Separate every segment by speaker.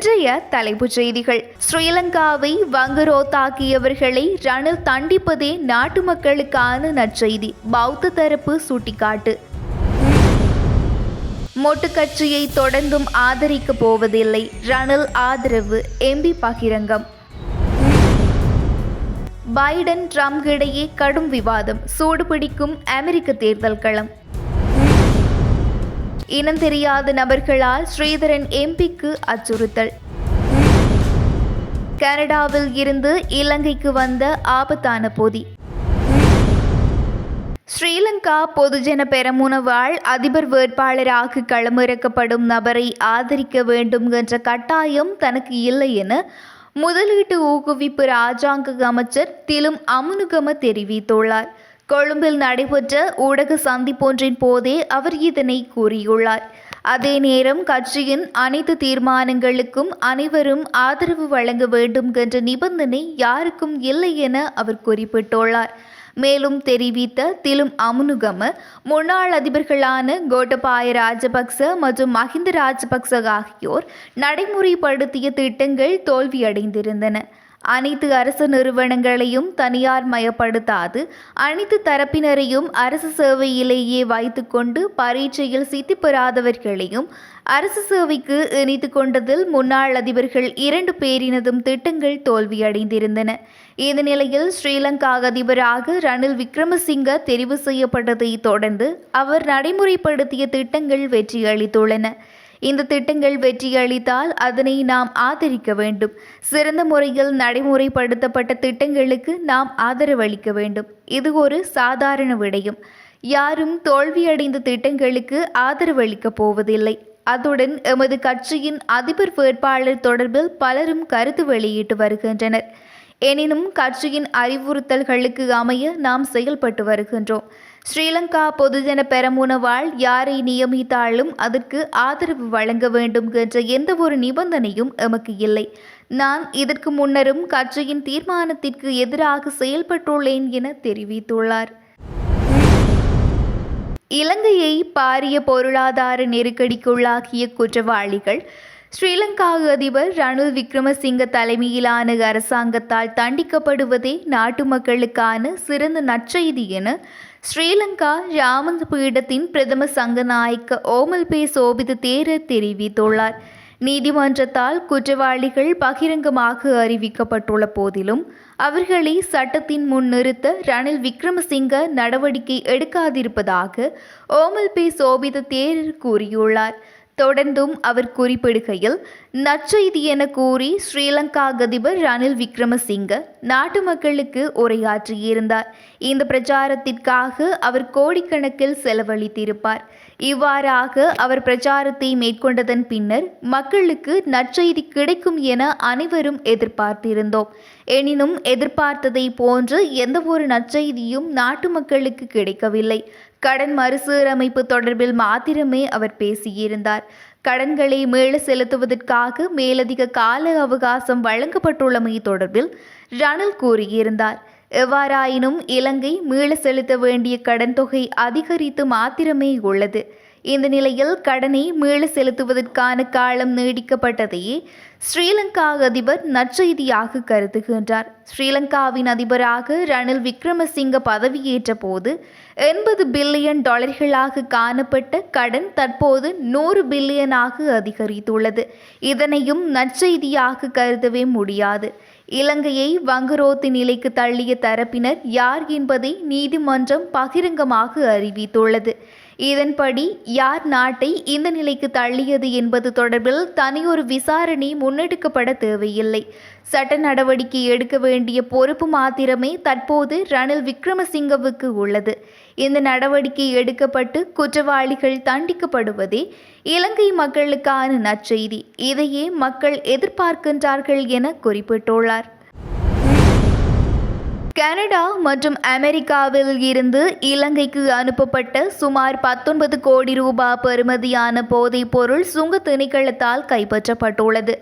Speaker 1: இன்றைய தலைப்புச் செய்திகள். ஸ்ரீலங்காவை வங்குரோத்தாக்கியவர்களை ரணில் தண்டிப்பதே நாட்டு மக்களுக்கான நற்செய்தி. பௌத்த தரப்பு சுட்டிக்காட்டு. மொட்டு கட்சியை தொடர்ந்தும் ஆதரிக்கப் போவதில்லை. ரணில் ஆதரவு எம்பி பகிரங்கம். பைடன் ட்ரம்ப் இடையே கடும் விவாதம். சூடுபிடிக்கும் அமெரிக்க தேர்தல் களம். இனம் தெரியாத நபர்களால் ஸ்ரீதரன் எம்பிக்கு அச்சுறுத்தல். கனடாவில் இருந்து இலங்கைக்கு வந்த ஆபத்தான பொதி. ஸ்ரீலங்கா பொதுஜன பெரமுனவால் அதிபர் வேட்பாளராக களமிறக்கப்படும் நபரை ஆதரிக்க வேண்டும் என்ற கட்டாயம் தனக்கு இல்லை என முதலீட்டு ஊக்குவிப்பு ராஜாங்க அமைச்சர் திலும் அமுனுகம தெரிவித்துள்ளார். கொழும்பில் நடைபெற்ற ஊடக சந்திப்பொன்றின் போதே அவர் இதனை கூறியுள்ளார். அதே நேரம் கட்சியின் அனைத்து தீர்மானங்களுக்கும் அனைவரும் ஆதரவு வழங்க வேண்டும் என்ற நிபந்தனை யாருக்கும் இல்லை என அவர் குறிப்பிட்டுள்ளார். மேலும் தெரிவித்த திலும் அமுனுகம முன்னாள் அதிபர்களான கோட்டபாய ராஜபக்ச மற்றும் மஹிந்த ராஜபக்ச ஆகியோர் நடைமுறைப்படுத்திய திட்டங்கள் தோல்வியடைந்திருந்தன. அனைத்து அரசு நிறுவனங்களையும் தனியார் மயப்படுத்தாது. அனைத்து தரப்பினரையும் அரசு சேவையிலேயே வைத்துக்கொண்டு பரீட்சையில் சித்தி பெறாதவர்களையும் அரசு சேவைக்கு இணைத்து கொண்டதில் முன்னாள் அதிபர்கள் இரண்டு பேரினதும் திட்டங்கள் தோல்வியடைந்திருந்தன. இந்த நிலையில் ஸ்ரீலங்கா அதிபராக ரணில் விக்ரமசிங்க தெரிவு செய்யப்பட்டதை தொடர்ந்து அவர் நடைமுறைப்படுத்திய திட்டங்கள் வெற்றியளித்துள்ளன. இந்த திட்டங்கள் வெற்றியளித்தால் அதனை நாம் ஆதரிக்க வேண்டும். சிறந்த முறையில் நடைமுறைப்படுத்தப்பட்ட திட்டங்களுக்கு நாம் ஆதரவளிக்க வேண்டும். இது ஒரு சாதாரண விடயம். யாரும் தோல்வியடைந்த திட்டங்களுக்கு ஆதரவளிக்கப் போவதில்லை. அத்துடன் எமது கட்சியின் அதிபர் வேட்பாளர் தொடர்பில் பலரும் கருத்து வெளியிட்டு வருகின்றனர். எனினும் கட்சியின் அறிவுறுத்தல்களுக்கு அமைய நாம் செயல்பட்டு வருகின்றோம். ஸ்ரீலங்கா பொதுஜன பெரமுனவால் யாரை நியமித்தாலும் அதற்கு ஆதரவு வழங்க வேண்டும் என்ற எந்த ஒரு நிபந்தனையும் எமக்கு இல்லை. நான் இதற்கு முன்னரும் கட்சியின் தீர்மானத்திற்கு எதிராக செயல்பட்டுள்ளேன் என தெரிவித்துள்ளார். இலங்கையை பாரிய பொருளாதார நெருக்கடிக்குள்ளாகிய குற்றவாளிகள் ஸ்ரீலங்கா அதிபர் ரணில் விக்ரமசிங்க தலைமையிலான அரசாங்கத்தால் தண்டிக்கப்படுவதே நாட்டு மக்களுக்கான சிறந்த நற்செய்தி என ஸ்ரீலங்கா ராமந்த பீடத்தின் பிரதம சங்கநாயக்க ஓமல் பே. சோபித தேரர் தெரிவித்துள்ளார். நீதிமன்றத்தால் குற்றவாளிகள் பகிரங்கமாக அறிவிக்கப்பட்டுள்ள போதிலும் அவர்களை சட்டத்தின் முன் நிறுத்த ரணில் விக்ரமசிங்க நடவடிக்கை எடுக்காதிருப்பதாக ஓமல் பே. சோபித தேரர் கூறியுள்ளார். தொடர்ந்தும் அவர் குறிப்பிடுகையில் நற்செய்தி என கூறி ஸ்ரீலங்கா அதிபர் ரணில் விக்ரமசிங்க நாட்டு மக்களுக்கு உரையாற்றியிருந்தார். இந்த பிரச்சாரத்திற்காக அவர் கோடிக்கணக்கில் செலவழித்திருப்பார். இவ்வாறாக அவர் பிரச்சாரத்தை மேற்கொண்டதன் பின்னர் மக்களுக்கு நற்செய்தி கிடைக்கும் என அனைவரும் எதிர்பார்த்திருந்தோம். எனினும் எதிர்பார்த்ததை போன்று எந்தவொரு நற்செய்தியும் நாட்டு மக்களுக்கு கிடைக்கவில்லை. கடன் மறுசீரமைப்பு தொடர்பில் மாத்திரமே அவர் பேசியிருந்தார். கடன்களை மீள செலுத்துவதற்காக மேலதிக கால அவகாசம் வழங்கப்பட்டுள்ளமை தொடர்பில் ரணில் கூறியிருந்தார். எவ்வாறாயினும் இலங்கை மீள செலுத்த வேண்டிய கடன் தொகை அதிகரித்து மாத்திரமே உள்ளது. இந்த நிலையில் கடனை மீள செலுத்துவதற்கான காலம் நீடிக்கப்பட்டதையே ஸ்ரீலங்கா அதிபர் நற்செய்தியாக கருதுகின்றார். ஸ்ரீலங்காவின் அதிபராக ரணில் விக்ரமசிங்க பதவியேற்ற போது எண்பது பில்லியன் டாலர்களாக காணப்பட்ட கடன் தற்போது நூறு பில்லியனாக அதிகரித்துள்ளது. இதனையும் நற்செய்தியாக கருதவே முடியாது. இலங்கையை வங்குரோத்து நிலைக்கு தள்ளிய தரப்பினர் யார் என்பதை நீதிமன்றம் பகிரங்கமாக அறிவித்துள்ளது. இதன்படி யார் நாட்டை இந்த நிலைக்கு தள்ளியது என்பது தொடர்பில் தனியொரு விசாரணை முன்னெடுக்கப்பட தேவையில்லை. சட்ட நடவடிக்கை எடுக்க வேண்டிய பொறுப்பு மாத்திரமே தற்போது ரணில் விக்ரமசிங்கவுக்கு உள்ளது. இந்த நடவடிக்கை எடுக்கப்பட்டு குற்றவாளிகள் தண்டிக்கப்படுவதே இலங்கை மக்களுக்கான நற்செய்தி. இதையே மக்கள் எதிர்பார்க்கின்றார்கள் என குறிப்பிட்டுள்ளார். கனடா மற்றும் அமெரிக்காவில் இருந்து இலங்கைக்கு அனுப்பப்பட்ட சுமார் பத்தொன்பது கோடி ரூபாய் பெறுமதியான போதைப் பொருள் சுங்க திணைக்களத்தால் கைப்பற்றப்பட்டுள்ளது.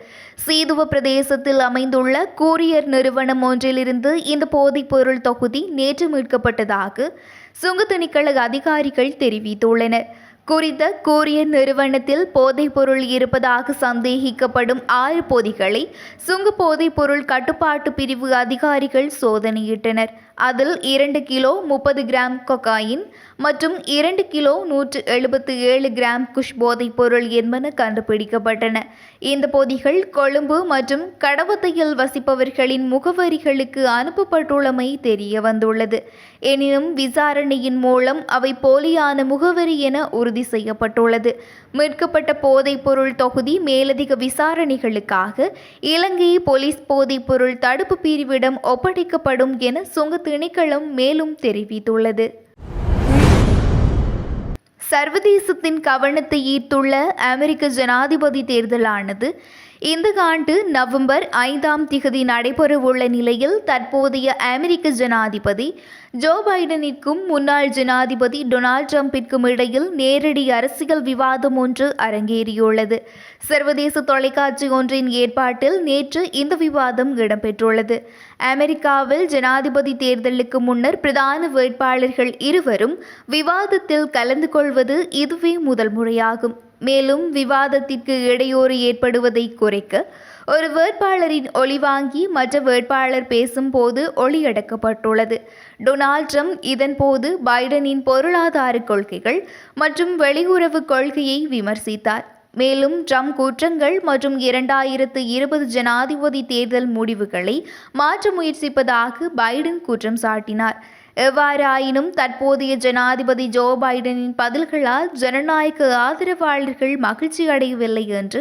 Speaker 1: சீதுவ பிரதேசத்தில் அமைந்துள்ள கூரியர் நிறுவனம் ஒன்றிலிருந்து இந்த போதைப் பொருள் தொகுதி நேற்று மீட்கப்பட்டதாக சுங்க திணைக்கள அதிகாரிகள் தெரிவித்துள்ளனர். குறித்த கூறிய நிறுவனத்தில் போதைப்பொருள் இருப்பதாக சந்தேகிக்கப்படும் ஆறு பொதிகளை சுங்க போதைப்பொருள் கட்டுப்பாட்டு பிரிவு அதிகாரிகள் சோதனையிட்டனர். அதில் இரண்டு கிலோ முப்பது கிராம் கொக்காயின் மற்றும் இரண்டு கிலோ நூற்று எழுபத்து ஏழு கிராம் குஷ் போதைப் பொருள் என்பன கண்டுபிடிக்கப்பட்டன. இந்த பொதிகள் கொழும்பு மற்றும் கடவத்தையில் வசிப்பவர்களின் முகவரிகளுக்கு அனுப்பப்பட்டுள்ளமை தெரிய வந்துள்ளது எனினும் விசாரணையின் மூலம் அவை போலியான முகவரி என உறுதி செய்யப்பட்டுள்ளது. மீட்கப்பட்ட போதைப் பொருள் தொகுதி மேலதிக விசாரணைகளுக்காக இலங்கை போலீஸ் போதைப் பொருள் தடுப்பு பிரிவிடம் ஒப்படைக்கப்படும் என சுங்கத் திணைக்களம் மேலும் தெரிவித்துள்ளது. சர்வதேசத்தின் கவனத்தை ஈர்த்துள்ள அமெரிக்க ஜனாதிபதி தேர்தலானது இந்த ஆண்டு நவம்பர் ஐந்தாம் திகதி நடைபெறவுள்ள நிலையில் தற்போதைய அமெரிக்க ஜனாதிபதி ஜோ பைடனிற்கும் முன்னாள் ஜனாதிபதி டொனால்ட் ட்ரம்பிற்கும் இடையில் நேரடி அரசியல் விவாதம் ஒன்று அரங்கேறியுள்ளது. சர்வதேச தொலைக்காட்சி ஒன்றின் ஏற்பாட்டில் நேற்று இந்த விவாதம் இடம்பெற்றுள்ளது. அமெரிக்காவில் ஜனாதிபதி தேர்தலுக்கு முன்னர் பிரதான வேட்பாளர்கள் இருவரும் விவாதத்தில் கலந்து கொள்வது இதுவே முதல் முறையாகும். மேலும் விவாதத்திற்கு இடையூறு ஏற்படுவதை குறைக்க ஒரு வேட்பாளரின் ஒளிவாங்கி மற்ற வேட்பாளர் பேசும்போது ஒளியடக்கப்பட்டுள்ளது டொனால்ட் ட்ரம்ப் இதன்போது பைடனின் பொருளாதார கொள்கைகள் மற்றும் வெளியுறவு கொள்கையை விமர்சித்தார். மேலும் ட்ரம்ப் குற்றங்கள் மற்றும் இரண்டாயிரத்து இருபது ஜனாதிபதி தேர்தல் முடிவுகளை மாற்ற முயற்சிப்பதாக பைடன் குற்றம் சாட்டினார். எவ்வாறாயினும் தற்போதைய ஜனாதிபதி ஜோ பைடனின் பதில்களால் ஜனநாயக ஆதரவாளர்கள் மகிழ்ச்சி அடையவில்லை என்று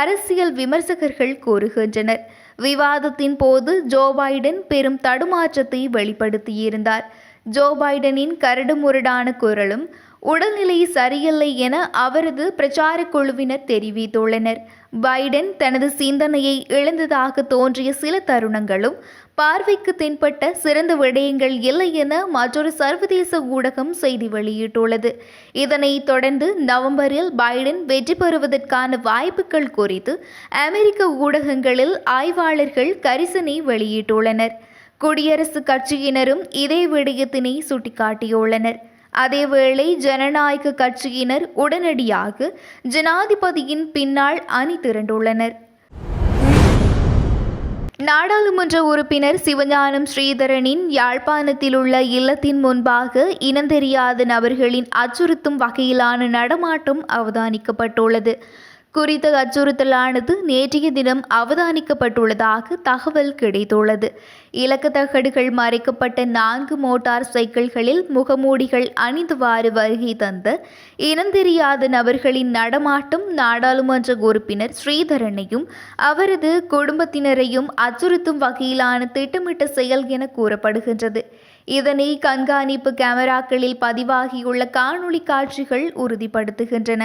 Speaker 1: அரசியல் விமர்சகர்கள் கூறுகின்றனர். விவாதத்தின் போது ஜோ பைடன் பெரும் தடுமாற்றத்தை வெளிப்படுத்தியிருந்தார். ஜோ பைடனின் கரடுமுரடான குரலும் உடல்நிலை சரியில்லை என அவரது பிரச்சார குழுவினர் தெரிவித்துள்ளனர். பைடன் தனது சிந்தனையை இழந்ததாக தோன்றிய சில தருணங்களும் பார்வைக்கு தென்பட்ட சிறந்த விடயங்கள் இல்லை என மற்றொரு சர்வதேச ஊடகம் செய்தி வெளியிட்டுள்ளது. இதனைத் தொடர்ந்து நவம்பரில் பைடன் வெற்றி பெறுவதற்கான வாய்ப்புகள் குறித்து அமெரிக்க ஊடகங்களில் ஆய்வாளர்கள் கரிசனை வெளியிட்டுள்ளனர். குடியரசுக் கட்சியினரும் இதே விடயத்தினை சுட்டிக்காட்டியுள்ளனர். அதேவேளை ஜனநாயக கட்சியினர் உடனடியாக ஜனாதிபதியின் பின்னால் அணி திரண்டுள்ளனர். நாடாளுமன்ற உறுப்பினர் சிவஞானம் ஸ்ரீதரனின் யாழ்ப்பாணத்தில் உள்ள இல்லத்தின் முன்பாக இனந்தெரியாத நபர்களின் அச்சுறுத்தும் வகையிலான நடமாட்டம் அவதானிக்கப்பட்டுள்ளது. குறித்த அச்சுறுத்தலானது நேற்றைய தினம் அவதானிக்கப்பட்டுள்ளதாக தகவல் கிடைத்துள்ளது. இலக்கு தகடுகள் மறைக்கப்பட்ட நான்கு மோட்டார் சைக்கிள்களில் முகமூடிகள் அணிந்துவாறு வருகை தந்த இனந்தெரியாத நபர்களின் நடமாட்டம் நாடாளுமன்ற உறுப்பினர் ஸ்ரீதரனையும் அவரது குடும்பத்தினரையும் அச்சுறுத்தும் வகையிலான திட்டமிட்ட செயல் என கூறப்படுகின்றது. இதனை கண்காணிப்பு கேமராக்களில் பதிவாகியுள்ள காணொளி காட்சிகள் உறுதிப்படுத்துகின்றன.